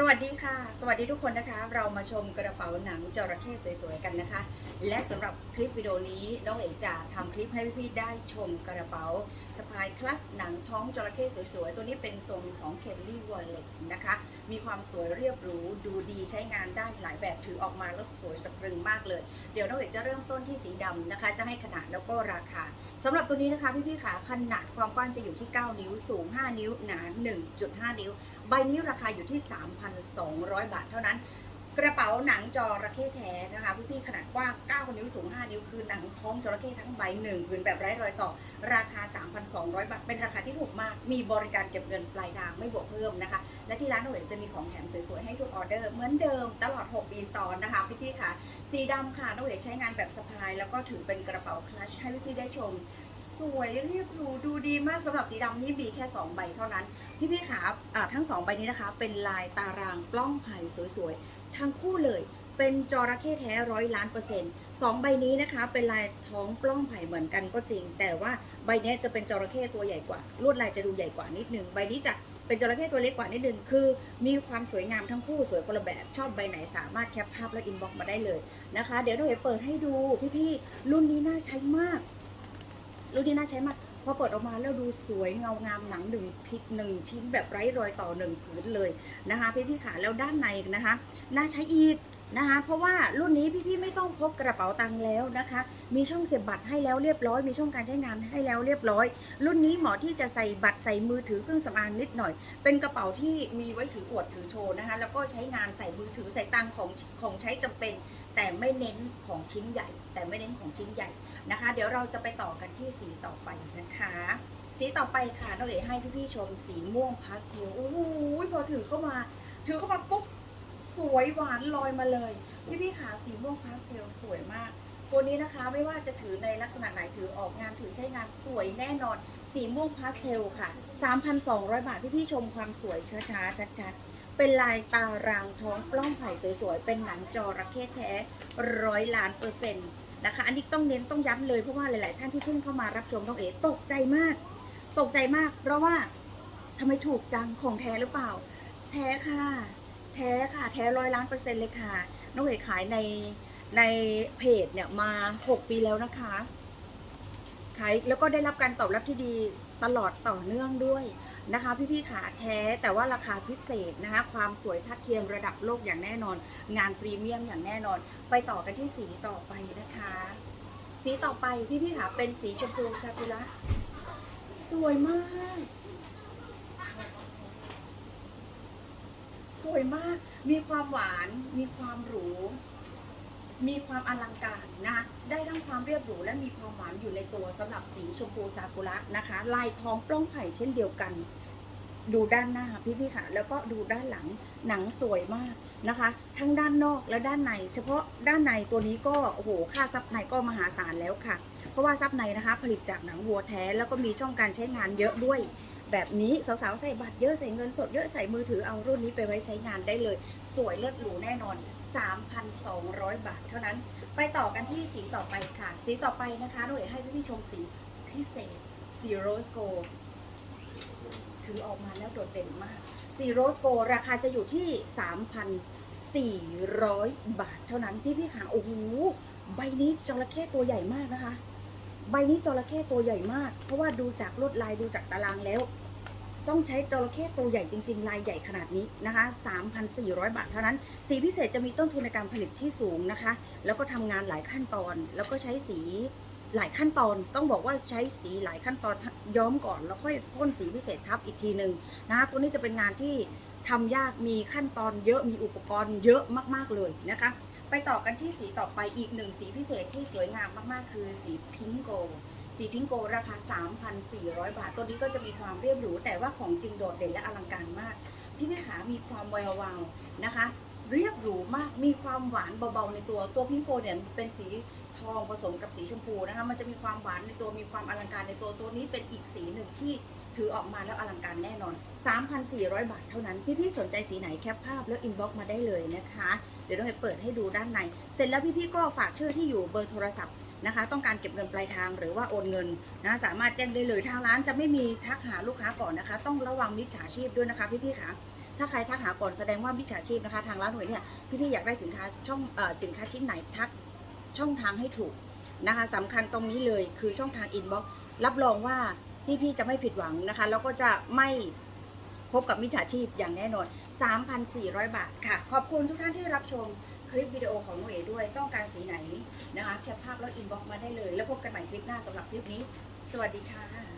สวัสดีค่ะ สวัสดีทุกคนนะคะ เรามาชมกระเป๋าหนังจระเข้สวยๆกันนะคะ และสำหรับคลิปวิดีโอนี้น้องเอกจะทำคลิปให้พี่ๆได้ชมกระเป๋าสะพายคลัตหนังท้องจระเข้สวยๆ ตัวนี้เป็นทรงของเคลลี่วอลเล็ตนะคะ มีความสวยเรียบหรูดูดีใช้งานได้หลายแบบถือออกมาแล้วสวยสะพรึงมากเลย เดี๋ยวน้องเอกจะเริ่มต้นที่สีดำนะคะ จะให้ขนาดแล้วก็ราคาสำหรับตัวนี้นะคะพี่ๆขาขนาดความกว้างจะอยู่ที่ 9 นิ้วสูง 5 นิ้วหนา 1.5 นิ้ว ใบนี้ราคาอยู่ที่ 3,200 บาทเท่านั้น กระเป๋าหนังจระเข้แท้นะคะพี่ๆขนาดกว้าง 9 นิ้วสูง 5 นิ้วคือหนังท้องจระเข้ทั้งใบหนึ่งผืนแบบไร้รอยต่อ ราคา 3,200 บาท เป็นราคาที่ถูกมาก มีบริการเก็บเงินปลายทางไม่บวกเพิ่มนะคะ และที่ร้านหน่วยจะมีของแถมสวยๆ ให้ทุกออเดอร์ เหมือนเดิมตลอด 6 ปีซ้อนนะคะพี่ๆค่ะ สีดำค่ะน้องเอ๋ใช้งานแบบสะพาย แล้วก็ถือเป็นกระเป๋าคลัชให้พี่ๆได้ชม สวยเรียบหรูดูดีมากสำหรับสีดำนี่มีแค่ 2 ใบเท่านั้น พี่ๆขาอ่าทั้ง 2 ใบนี้นะคะ เป็นลายตารางปล้องไผ่สวยๆทั้งคู่เลยเป็นจระเข้แท้ร้อยล้านเปอร์เซ็นต์สองใบนี้นะคะ เป็นลายท้องปล้องไผ่เหมือนกันก็จริง แต่ว่าใบนี้จะเป็นจระเข้ตัวใหญ่กว่า ลวดลายจะดูใหญ่กว่านิดนึง ใบนี้จะเป็นจระเข้ตัวเล็กกว่านิดนึง คือ มีความสวยงามทั้งคู่สวยคนละแบบ ชอบใบไหนสามารถแคปภาพแล้วอินบ็อกมาได้เลยนะคะ เดี๋ยวน้องเอ๋เปิดให้ดูพี่ๆรุ่นนี้น่าใช้มาก รุ่นนี้น่าใช้มาก พอเปิดออกมาแล้วดูสวยเงางามหนังหนึ่งพิกหนึ่งชิ้นแบบไร้รอยต่อหนึ่งผืนเลยนะคะพี่ๆขาแล้วด้านในนะคะน่าใช้อีกนะคะเพราะว่ารุ่นนี้พี่ๆไม่ต้องพกกระเป๋าตังค์แล้วนะคะ มีช่องเสียบบัตรให้แล้วเรียบร้อย มีช่องการใช้งานให้แล้วเรียบร้อย รุ่นนี้เหมาะที่จะใส่บัตรใส่มือถือเครื่องสำอางนิดหน่อย เป็นกระเป๋าที่มีไว้ถืออวดถือโชว์นะคะ แล้วก็ใช้งานใส่มือถือใส่ตังค์ของของใช้จำเป็น แต่ไม่เน้นของชิ้นใหญ่ แต่ไม่เน้นของชิ้นใหญ่ นะคะ เดี๋ยวเราจะไปต่อกันที่สีต่อไปนะคะ สีต่อไปค่ะน้องเอ๋ให้พี่ๆชมสีม่วงพาสเทลโอ้โหพอถือเข้ามา ถือเข้ามาปุ๊บสวยหวานลอยมาเลยพี่ๆขาสีม่วงพาสเทลสวยมาก ตัวนี้นะคะไม่ว่าจะถือในลักษณะไหนถือออกงานถือใช้งานสวยแน่นอน สีม่วงพาสเทลค่ะ 3,200 บาทพี่ๆชมความสวยช้าๆชัดๆ เป็นลายตารางท้องปล้องไผ่สวยๆ เป็นหนังจอระเข้แท้ร้อยล้านเปอร์เซ็นต์ นะคะ อันนี้ต้องเน้นต้องย้ำเลยเพราะว่าหลาย ๆ ท่านที่เพิ่งเข้ามารับชมน้องเอ๋ตกใจมาก ตกใจมาก เพราะว่าทำไมถูกจังของแท้หรือเปล่า แท้ค่ะ แท้ค่ะ แท้ร้อยล้านเปอร์เซ็นต์เลยค่ะ น้องเอ๋ขายในในเพจเนี่ยมา 6 ปีแล้วนะคะ ขายแล้วก็ได้รับการตอบรับที่ดีตลอดต่อเนื่องด้วย นะคะพี่ๆขาแท้แต่ว่าราคาพิเศษนะคะความสวยทัดเทียมระดับโลกอย่างแน่นอน งานพรีเมียมอย่างแน่นอน ไปต่อกันที่สีต่อไปนะคะ สีต่อไปพี่ๆขาเป็นสีชมพูซากุระสวยมาก สวยมากมีความหวานมีความหรู มีความอลังการนะคะได้ทั้งความเรียบหรูและมีความหวานอยู่ในตัวสำหรับสีชมพูซากุระนะคะ ลายทองปล้องไผ่เช่นเดียวกัน ดูด้านหน้าพี่ๆค่ะ แล้วก็ดูด้านหลังหนังสวยมากนะคะ ทั้งด้านนอกและด้านใน เฉพาะด้านในตัวนี้ก็โอ้โหค่าซับในก็มหาศาลแล้วค่ะ เพราะว่าซับในนะคะ ผลิตจากหนังวัวแท้แล้วก็มีช่องการใช้งานเยอะด้วยแบบนี้สาวๆ ใส่บัตรเยอะใส่เงินสดเยอะใส่มือถือเอารุ่นนี้ไปไว้ใช้งานได้เลย สวยเลิศหรูแน่นอน3,200 บาทเท่านั้น ไปต่อกันที่สีต่อไปค่ะ สีต่อไปนะคะหนูอยากให้พี่ๆชมสีพิเศษสีโรสโกถือออกมาแล้วโดดเด่นมากสีโรสโกราคาจะอยู่ที่ 3,400 บาทเท่านั้น พี่ๆค่ะโอ้โหใบนี้จระเข้ตัวใหญ่มากนะคะ ใบนี้จระเข้ตัวใหญ่มาก เพราะว่าดูจากลวดลายดูจากตารางแล้ว ต้องใช้จระเข้ตัวใหญ่จริง ๆ ลายใหญ่ขนาดนี้นะคะ 3,400 บาทเท่านั้น สีพิเศษจะมีต้นทุนในการผลิตที่สูงนะคะ แล้วก็ทำงานหลายขั้นตอน แล้วก็ใช้สีหลายขั้นตอน ต้องบอกว่าใช้สีหลายขั้นตอนย้อมก่อน แล้วค่อยพ่นสีพิเศษทับอีกทีหนึ่งนะคะ ตัวนี้จะเป็นงานที่ทำยาก มีขั้นตอนเยอะ มีอุปกรณ์เยอะมากๆเลยนะคะ ไปต่อกันที่สีต่อไปอีกหนึ่งสีพิเศษที่สวยงามมากๆ คือสีพิงโก สีพิงโกราคา 3,400 บาท ตัวนี้ก็จะมีความเรียบหรู แต่ว่าของจริงโดดเด่นและอลังการมาก พี่แม่ขามีความแวววาวนะคะ เรียบหรูมาก มีความหวานเบาๆในตัว ตัวพิงโกเนี่ยเป็นสีทองผสมกับสีชมพูนะคะ มันจะมีความหวานในตัว มีความอลังการในตัว ตัวนี้เป็นอีกสีหนึ่งที่ถือออกมาแล้วอลังการแน่นอน 3,400 บาทเท่านั้น พี่ๆสนใจสีไหนแคปภาพแล้วอินบ็อกมาได้เลยนะคะ เดี๋ยวเราไปเปิดให้ดูด้านใน เสร็จแล้วพี่ๆก็ฝากชื่อที่อยู่เบอร์โทรศัพท์ นะคะต้องการเก็บเงินปลายทางหรือว่าโอนเงินนะสามารถแจ้งได้เลยทางร้านจะไม่มีทักหาลูกค้าก่อนนะคะ ต้องระวังมิจฉาชีพด้วยนะคะพี่ๆค่ะถ้าใครทักหาก่อนแสดงว่ามิจฉาชีพนะคะ ทางร้านหน่วยเนี่ยพี่ๆอยากได้สินค้าช่องเอ่อสินค้าชิ้นไหนทักช่องทางให้ถูกนะคะสำคัญตรงนี้เลยคือช่องทางอินบ็อกรับรองว่าพี่ๆจะไม่ผิดหวังนะคะ แล้วก็จะไม่พบกับมิจฉาชีพอย่างแน่นอน 3,400 บาทค่ะ ขอบคุณทุกท่านที่รับชม คลิปวิดีโอของหน่วยด้วยต้องการสีไหนนะคะ แคปภาพแล้วอินบ็อกมาได้เลย แล้วพบกันใหม่คลิปหน้าสำหรับคลิปนี้ สวัสดีค่ะ